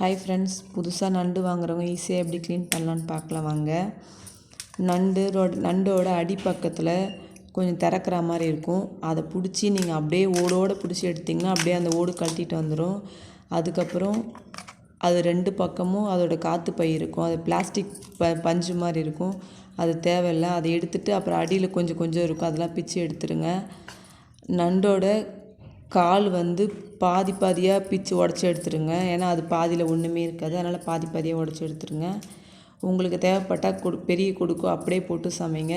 Hi friends புதுசாக நண்டு வாங்குறவங்க ஈஸியாக எப்படி க்ளீன் பண்ணலான்னு பார்க்கலாம் வாங்க. நண்டு நண்டோட அடிப்பக்கத்தில் கொஞ்சம் திறக்கிற மாதிரி இருக்கும். அதை பிடிச்சி நீங்கள் அப்படியே ஓடோடு பிடிச்சி எடுத்திங்கன்னா அப்படியே அந்த ஓடு கட்டிட்டு வந்துடும் அதுக்கப்புறம் அது ரெண்டு பக்கமும் அதோடய காற்று பை இருக்கும். அது பிளாஸ்டிக் ப பஞ்சு மாதிரி இருக்கும். அது தேவையில்லை. அதை எடுத்துகிட்டு அப்புறம் அடியில் கொஞ்சம் கொஞ்சம் இருக்கும். அதெல்லாம் பிச்சு எடுத்துருங்க. நண்டோட கால் வந்து பாதி பாதியாக பிச்சு உடச்சி எடுத்துருங்க. ஏன்னா அது பாதியில் ஒன்றுமே இருக்காது. அதனால் பாதி பாதியாக உடச்சி எடுத்துருங்க. உங்களுக்கு தேவைப்பட்டால் கொடு பெரிய கொடுக்கோ அப்படியே போட்டு சமைங்க.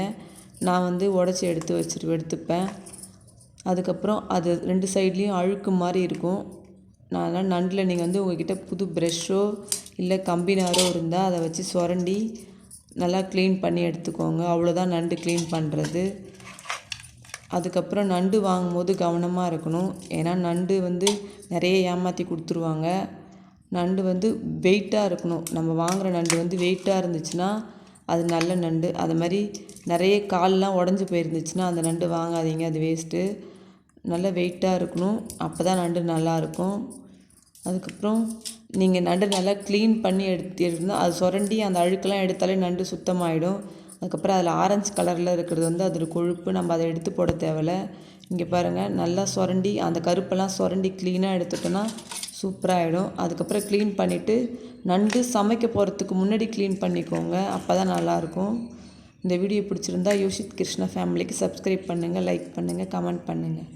நான் வந்து உடச்சி எடுத்து வச்சுட்டு எடுத்துப்பேன். அதுக்கப்புறம் அது ரெண்டு சைட்லேயும் அழுக்கு மாதிரி இருக்கும். நான் நண்டில் நீங்கள் வந்து உங்கள்கிட்ட புது ப்ரெஷ்ஷோ இல்லை கம்பினாரோ இருந்தால் அதை வச்சு சுரண்டி நல்லா க்ளீன் பண்ணி எடுத்துக்கோங்க. அவ்வளோதான் நண்டு க்ளீன் பண்ணுறது அதுக்கப்புறம் நண்டு வாங்கும்போது கவனமாக இருக்கணும். ஏன்னா நண்டு வந்து நிறைய ஏமாற்றி கொடுத்துருவாங்க. நண்டு வந்து வெயிட்டாக இருக்கணும். நம்ம வாங்குகிற நண்டு வந்து வெயிட்டாக இருந்துச்சுன்னா அது நல்ல நண்டு. அது மாதிரி நிறைய கால்லாம் உடஞ்சி போயிருந்துச்சுன்னா அந்த நண்டு வாங்காதீங்க. அது வேஸ்ட்டு நல்ல வெயிட்டாக இருக்கணும். அப்போ தான் நண்டு நல்லாயிருக்கும் அதுக்கப்புறம் நீங்கள் நண்டு நல்லா க்ளீன் பண்ணி எடுத்து இருந்தால் அது சுரண்டி அந்த அழுக்கெல்லாம் எடுத்தாலே நண்டு சுத்தமாகிடும் அதுக்கப்புறம் அதில் ஆரஞ்சு கலரில் இருக்கிறது வந்து அதில் கொழுப்பு நம்ம அதை எடுத்து போட தேவையில்ல. இங்கே பாருங்கள் நல்லா சுரண்டி அந்த கருப்பெல்லாம் சுரண்டி க்ளீனாக எடுத்துட்டோன்னா சூப்பராகிடும் அதுக்கப்புறம் க்ளீன் பண்ணிவிட்டு நண்டு சமைக்க போகிறதுக்கு முன்னாடி க்ளீன் பண்ணிக்கோங்க அப்போ தான் நல்லாயிருக்கும். இந்த வீடியோ பிடிச்சிருந்தா யோஷித் கிருஷ்ணா ஃபேமிலிக்கு சப்ஸ்கிரைப் பண்ணுங்கள் லைக் பண்ணுங்கள் கமெண்ட் பண்ணுங்கள்